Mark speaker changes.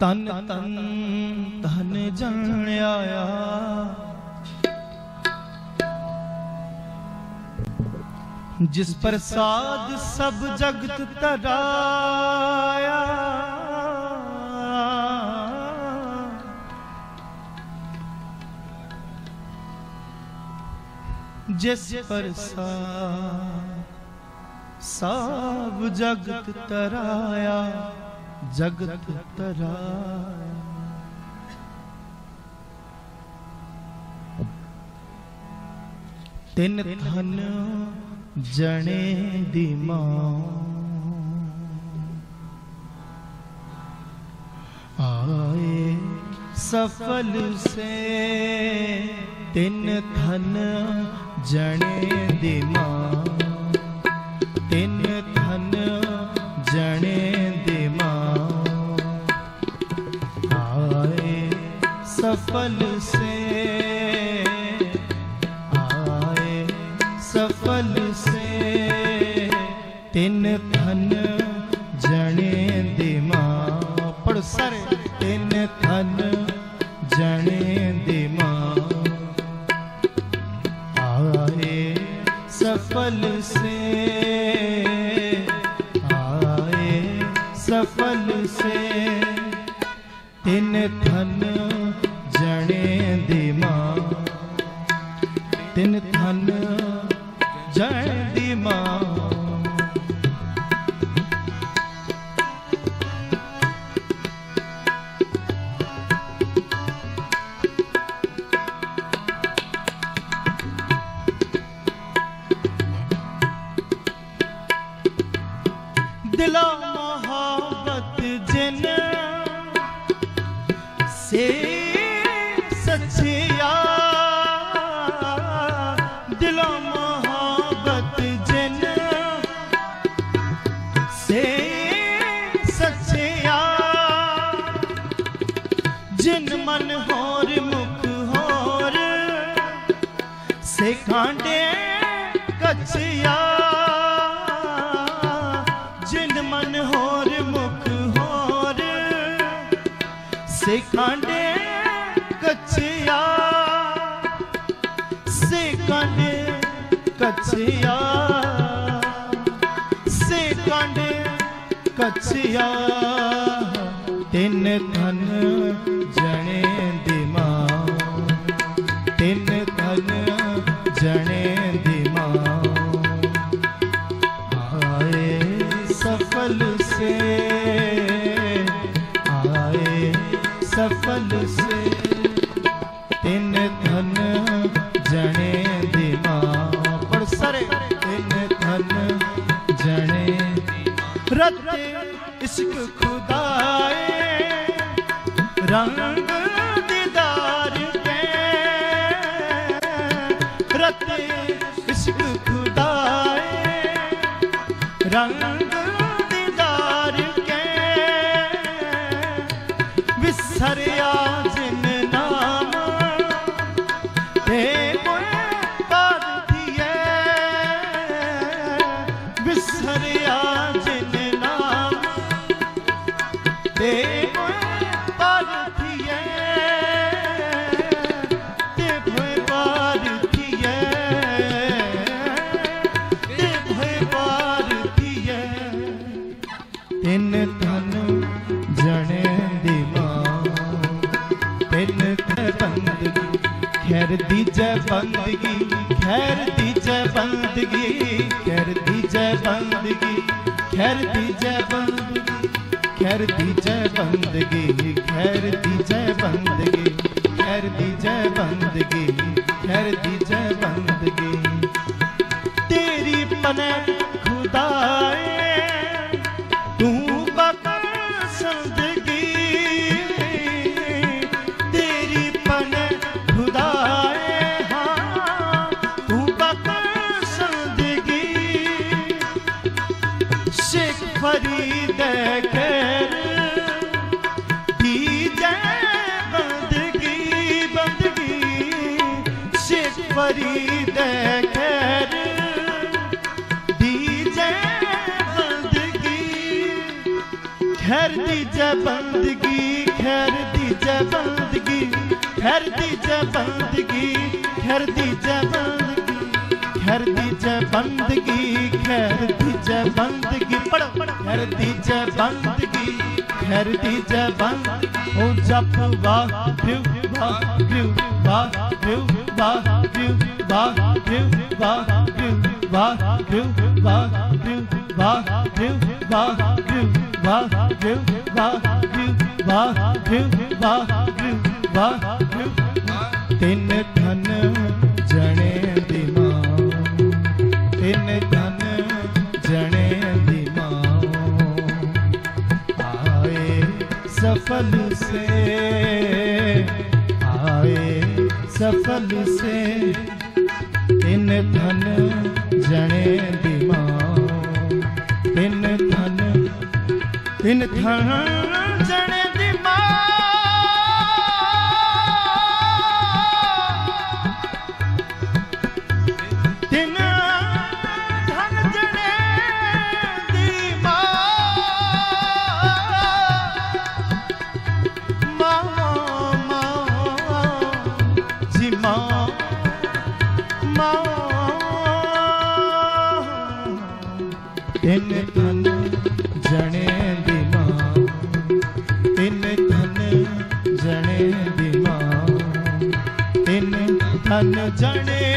Speaker 1: ਤਨ ਤਨ ਧਨ ਜਣ ਆਇਆ ਜਿਸ ਪ੍ਰਸਾਦ ਸਭ ਜਗਤ ਤਰਾਇਆ ਜਿਸ ਪ੍ਰਸਾਦ ਸਭ ਜਗਤ ਤਰਾਇਆ जगत तराय तिन धन जने दिमा आए सफल से तिन धन जने दिमा सफल से आए सफल से तिन खन जने दिमा पढ़ सर तिन खन जने दिमा आए सफल से आए सफल से ਤਿੰਨ ਧਨ ਜਣੇ ਦੀ ਮਾਂ। ਤਿੰਨ ਥਨ ਜੈ ਦੀ ਮਾਂ। ਦਿਲਾ ਦਿਲਾ ਮੁਹੱਬਤ ਜਿਨ ਸੇ ਸੱਚਿਆ ਜਿਨ ਮਨ ਹੋਰ ਮੁਖ ਹੋਰ ਸੇ ਕਾਂਡੇ ਕਛਿਆ ਜਿਨ ਮਨ ਹੋਰ ਮੁਖ ਹੋਰ ਸੇ ਕਾਂਡੇ ਕਛਿਆ ਸੇ ਕਛਿਆ, ਸੇ ਕਾਂਡੇ ਕਛਿਆ, ਤਿੰਨ ਧਨ ਜਣੇ ਦੀ ਮਾਂ ਤਿੰਨ ਧਨ ਜਣੇ ਦੀ ਮਾਂ ਆਏ ਸਫਲ ਸੇ, ਆਏ ਸਫਲ ਸੇ। ਰਤ ਇਸ਼ਕ ਖੁਦਾਏ ਰੰਗ ਦੀਦਾਰ ਕੇ ਰਤ ਇਸ਼ਕ ਖੁਦਾਏ ਰੰਗ कर दी जय बंदगी खैर दी जय बंदगी खैर दी जय बंदगी खैर दी जय बंदगी खैर दी जय बंदगी खैर दी जय बंदगी खैर दी जय बंदगी खैर दी जय बंदगी तेरी पने खुदा ਵਰੀ ਦੇ ਖੈਰ। ਦੀਜੇ ਬੰਦਗੀ, ਖੈਰ ਦੀਜੇ ਬੰਦਗੀ, ਖੈਰ ਦੀਜੇ ਬੰਦਗੀ, ਖੈਰ ਦੀਜੇ ਬੰਦਗੀ, ਖੈਰ ਦੀਜੇ ਬੰਦਗੀ, ਖੈਰ ਦੀਜੇ ਬੰਦਗੀ, ਖੈਰ ਦੀਜੇ ਬੰਦਗੀ। ਪੜੋ ਖੈਰ ਦੀਜੇ ਬੰਦਗੀ ધરતી જબન હું જપવા ભ્યુ ભા ભ્યુ ભા ભ્યુ ભા ભ્યુ ભા ભ્યુ ભા ભ્યુ ભા ભ્યુ ભા ભ્યુ ભા ભ્યુ ભા ભ્યુ ભા ભ્યુ ભા ભ્યુ ભા ભ્યુ ભા ભ્યુ ભા ભ્યુ તિન ધન सफल से आए सफल से तिन धन जने दिमाओ तिन धन तिन धन न जणे